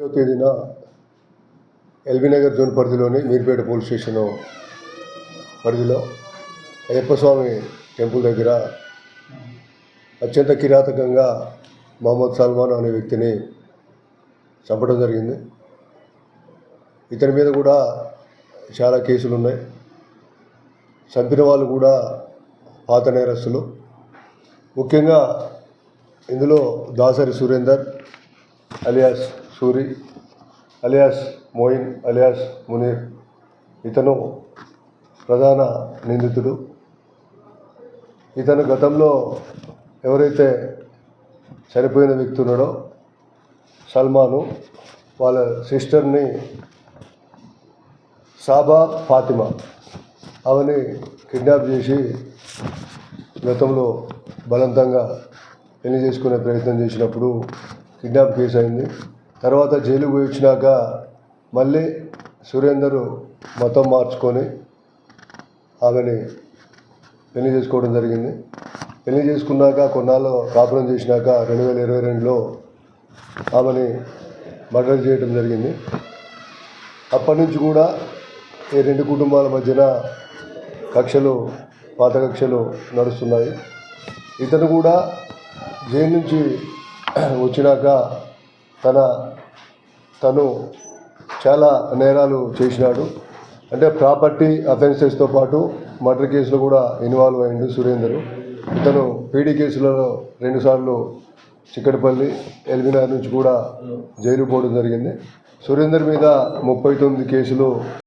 తేదీన LB Nagar zone పరిధిలోని Meerpet police station పరిధిలో అయ్యప్ప స్వామి టెంపుల్ దగ్గర అత్యంత కిరాతకంగా మహమ్మద్ సల్మాన్ అనే వ్యక్తిని చంపడం జరిగింది. ఇతని మీద కూడా చాలా కేసులు ఉన్నాయి. చంపిన వాళ్ళు కూడా పాత నేరస్తులు. ముఖ్యంగా ఇందులో Dasari Surender alias Suri alias Moin alias Munir ఇతను ప్రధాన నిందితుడు. ఇతను గతంలో ఎవరైతే చనిపోయిన వ్యక్తి ఉన్నాడో సల్మాను వాళ్ళ సిస్టర్ని సాబా ఫాతిమా ఆమెని కిడ్నాప్ చేసి గతంలో బలవంతంగా పెళ్ళి చేసుకునే ప్రయత్నం చేసినప్పుడు కిడ్నాప్ కేసు అయింది. తర్వాత జైలుకు పోయి వచ్చినాక మళ్ళీ సురేందర్ మతం మార్చుకొని ఆమెని పెళ్ళి చేసుకోవడం జరిగింది. పెళ్ళి చేసుకున్నాక కొన్నాళ్ళు కాపురం చేసినాక రెండు వేల ఇరవై రెండులో ఆమెని మర్డర్ చేయడం జరిగింది. అప్పటి నుంచి కూడా ఈ రెండు కుటుంబాల మధ్యన కక్షలు పాత కక్షలు నడుస్తున్నాయి. ఇతను కూడా జైలు నుంచి వచ్చినాక తన తను చాలా నేరాలు చేసినాడు. అంటే ప్రాపర్టీ అఫెన్సెస్తో పాటు మర్డర్ కేసులో కూడా ఇన్వాల్వ్ అయింది సురేందర్. ఇతను పీడీ కేసులలో రెండుసార్లు చిక్కడపల్లి ఎల్బీనగర్ నుంచి కూడా జైలు పోవడం జరిగింది. సురేందర్ మీద ముప్పై తొమ్మిది కేసులు